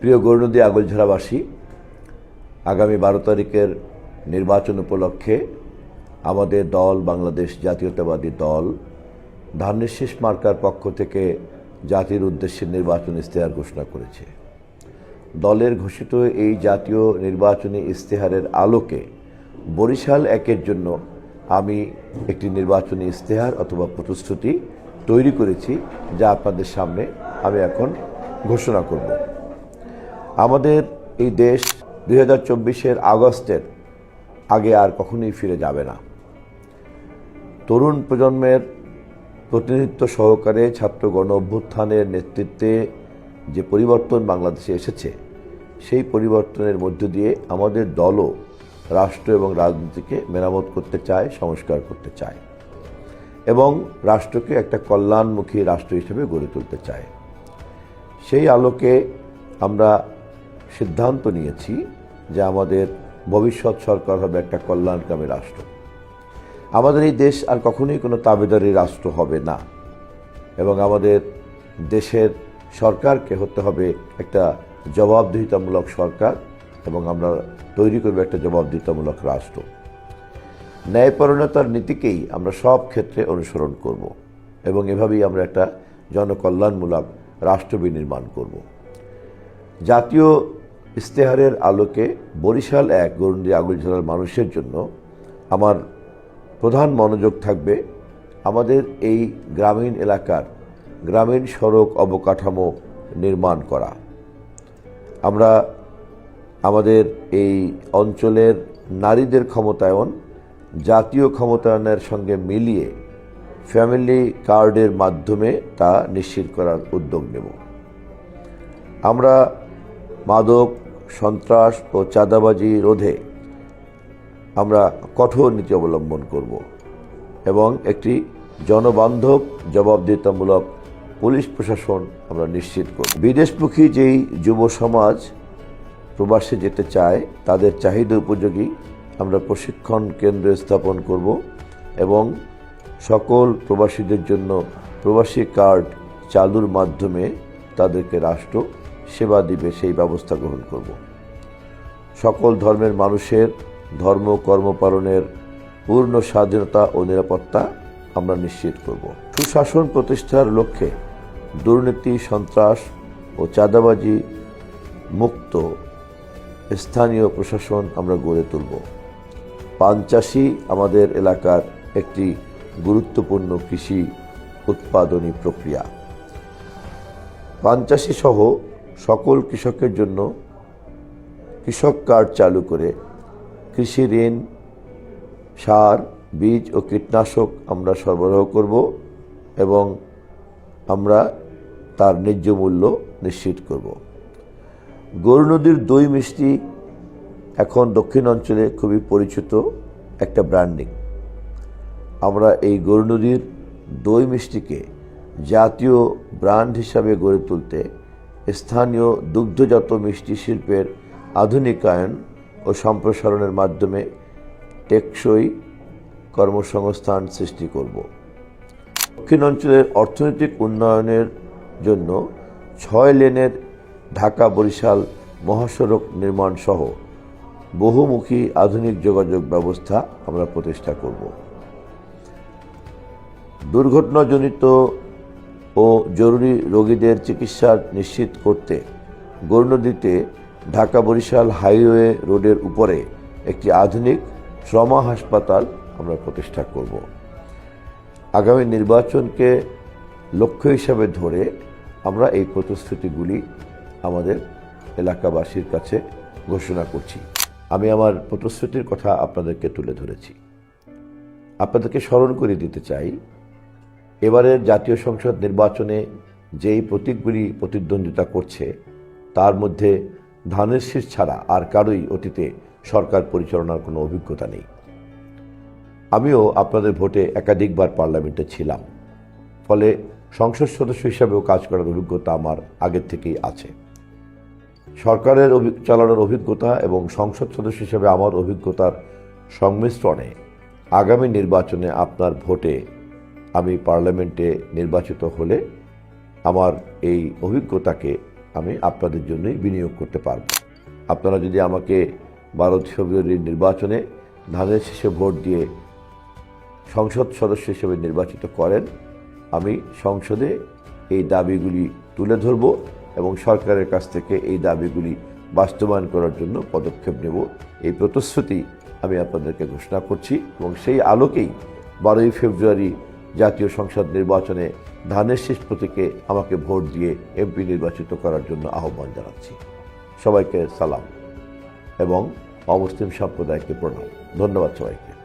প্রিয় গৌরনদী আগলঝাড়াবাসী, আগামী বারো তারিখের নির্বাচন উপলক্ষে আমাদের দল, বাংলাদেশ জাতীয়তাবাদী দল ধানের শীষ মার্কার পক্ষ থেকে জাতির উদ্দেশ্যে নির্বাচন ইস্তেহার ঘোষণা করেছে। দলের ঘোষিত এই জাতীয় নির্বাচনী ইস্তেহারের আলোকে বরিশাল একের জন্য আমি একটি নির্বাচনী ইস্তেহার অথবা প্রতিশ্রুতি তৈরি করেছি, যা আপনাদের সামনে আমি এখন ঘোষণা করব। আমাদের এই দেশ দুই হাজার চব্বিশের আগস্টের আগে আর কখনোই ফিরে যাবে না। তরুণ প্রজন্মের প্রতিনিধিত্ব সহকারে ছাত্র গণ অভ্যুত্থানের নেতৃত্বে যে পরিবর্তন বাংলাদেশে এসেছে, সেই পরিবর্তনের মধ্য দিয়ে আমাদের দলও রাষ্ট্র এবং রাজনীতিকে মেরামত করতে চায়, সংস্কার করতে চায় এবং রাষ্ট্রকে একটা কল্যাণমুখী রাষ্ট্র হিসেবে গড়ে তুলতে চায়। সেই আলোকে আমরা সিদ্ধান্ত নিয়েছি যে আমাদের ভবিষ্যৎ সরকার হবে একটা কল্যাণকামী রাষ্ট্র। আমাদের এই দেশ আর কখনোই কোনো তাবেদারি রাষ্ট্র হবে না। এবং আমাদের দেশের সরকারকে হতে হবে একটা জবাবদিহিতামূলক সরকার এবং আমরা তৈরি করব একটা জবাবদিহিতামূলক রাষ্ট্র। ন্যায়পরণতার নীতিকেই আমরা সব ক্ষেত্রে অনুসরণ করব এবং এভাবেই আমরা একটা জনকল্যাণমূলক রাষ্ট্র বিনির্মাণ করব। জাতীয় ইস্তেহারের আলোকে বরিশাল এক গরুন্দি আগুল জেলার মানুষের জন্য আমার প্রধান মনোযোগ থাকবে আমাদের এই গ্রামীণ এলাকার গ্রামীণ সড়ক অবকাঠামো নির্মাণ করা। আমরা আমাদের এই অঞ্চলের নারীদের ক্ষমতায়ন, জাতীয় ক্ষমতায়নের সঙ্গে মিলিয়ে ফ্যামিলি কার্ডের মাধ্যমে তা নিশ্চিত করার উদ্যোগ নেব। আমরা মাদক, সন্ত্রাস ও চাঁদাবাজি রোধে আমরা কঠোর নীতি অবলম্বন করব এবং একটি জনবান্ধব জবাবদিহিতামূলক পুলিশ প্রশাসন আমরা নিশ্চিত করব। বিদেশমুখী যেই যুব সমাজ প্রবাসে যেতে চায়, তাদের চাহিদা উপযোগী আমরা প্রশিক্ষণ কেন্দ্র স্থাপন করব এবং সকল প্রবাসীদের জন্য প্রবাসী কার্ড চালুর মাধ্যমে তাদেরকে রাষ্ট্র সেবা দিবে, সেই ব্যবস্থা গ্রহণ করব। সকল ধর্মের মানুষের ধর্ম, কর্ম পালনের পূর্ণ স্বাধীনতা ও নিরাপত্তা আমরা নিশ্চিত করব। সুশাসন প্রতিষ্ঠার লক্ষ্যে দুর্নীতি, সন্ত্রাস ও চাঁদাবাজি মুক্ত স্থানীয় প্রশাসন আমরা গড়ে তুলব। পান চাষি আমাদের এলাকার একটি গুরুত্বপূর্ণ কৃষি উৎপাদনী প্রক্রিয়া। পান চাষি সহ সকল কৃষকের জন্য কৃষক কার্ড চালু করে কৃষি ঋণ, সার, বীজ ও কীটনাশক আমরা সরবরাহ করব এবং আমরা তার ন্যায্য মূল্য নিশ্চিত করব। গরু নদীর দই মিষ্টি এখন দক্ষিণ অঞ্চলে খুবই পরিচিত একটা ব্র্যান্ডিং। আমরা এই গরু নদীর দই মিষ্টিকে জাতীয় ব্র্যান্ড হিসাবে গড়ে তুলতে স্থানীয় দুগ্ধজাত মিষ্টি শিল্পের আধুনিকায়ন ও সম্প্রসারণের মাধ্যমে টেকসই কর্মসংস্থান সৃষ্টি করব। দক্ষিণ অঞ্চলের অর্থনৈতিক উন্নয়নের জন্য ছয় লেনের ঢাকা বরিশাল মহাসড়ক নির্মাণ সহ বহুমুখী আধুনিক যোগাযোগ ব্যবস্থা আমরা প্রতিষ্ঠা করব। দুর্ঘটনাজনিত ও জরুরি রোগীদের চিকিৎসা নিশ্চিত করতে গৌরনদীতে ঢাকা বরিশাল হাইওয়ে রোডের উপরে একটি আধুনিক ট্রমা হাসপাতাল আমরা প্রতিষ্ঠা করব। আগামী নির্বাচনকে লক্ষ্য হিসাবে ধরে আমরা এই প্রতিশ্রুতিগুলি আমাদের এলাকাবাসীর কাছে ঘোষণা করছি। আমি আমার প্রতিশ্রুতির কথা আপনাদেরকে তুলে ধরেছি। আপনাদেরকে স্মরণ করে দিতে চাই এবারের জাতীয় সংসদ নির্বাচনে যেই প্রতীকগুলি প্রতিদ্বন্দ্বিতা করছে, তার মধ্যে ধানের শীষ ছাড়া আর কারোই অতীতে সরকার পরিচালনার কোনো অভিজ্ঞতা নেই। আমিও আপনাদের ভোটে একাধিকবার পার্লামেন্টে ছিলাম। ফলে সংসদ সদস্য হিসাবেও কাজ করার অভিজ্ঞতা আমার আগের থেকেই আছে। সরকারের চালানোর অভিজ্ঞতা এবং সংসদ সদস্য হিসাবে আমার অভিজ্ঞতার সংমিশ্রণে আগামী নির্বাচনে আপনার ভোটে আমি পার্লামেন্টে নির্বাচিত হলে আমার এই অভিজ্ঞতাকে আমি আপনাদের জন্যই বিনিয়োগ করতে পারব। আপনারা যদি আমাকে বারো ফেব্রুয়ারির নির্বাচনে ধানের শীষে ভোট দিয়ে সংসদ সদস্য হিসেবে নির্বাচিত করেন, আমি সংসদে এই দাবিগুলি তুলে ধরব এবং সরকারের কাছ থেকে এই দাবিগুলি বাস্তবায়ন করার জন্য পদক্ষেপ নেব। এই প্রতিশ্রুতি আমি আপনাদেরকে ঘোষণা করছি এবং সেই আলোকেই বারোই ফেব্রুয়ারি জাতীয় সংসদ নির্বাচনে ধানের শেষ প্রতীকে আমাকে ভোট দিয়ে এমপি নির্বাচিত করার জন্য আহ্বান জানাচ্ছি। সবাইকে সালাম এবং অমুসলিম সম্প্রদায়কে প্রণাম। ধন্যবাদ সবাইকে।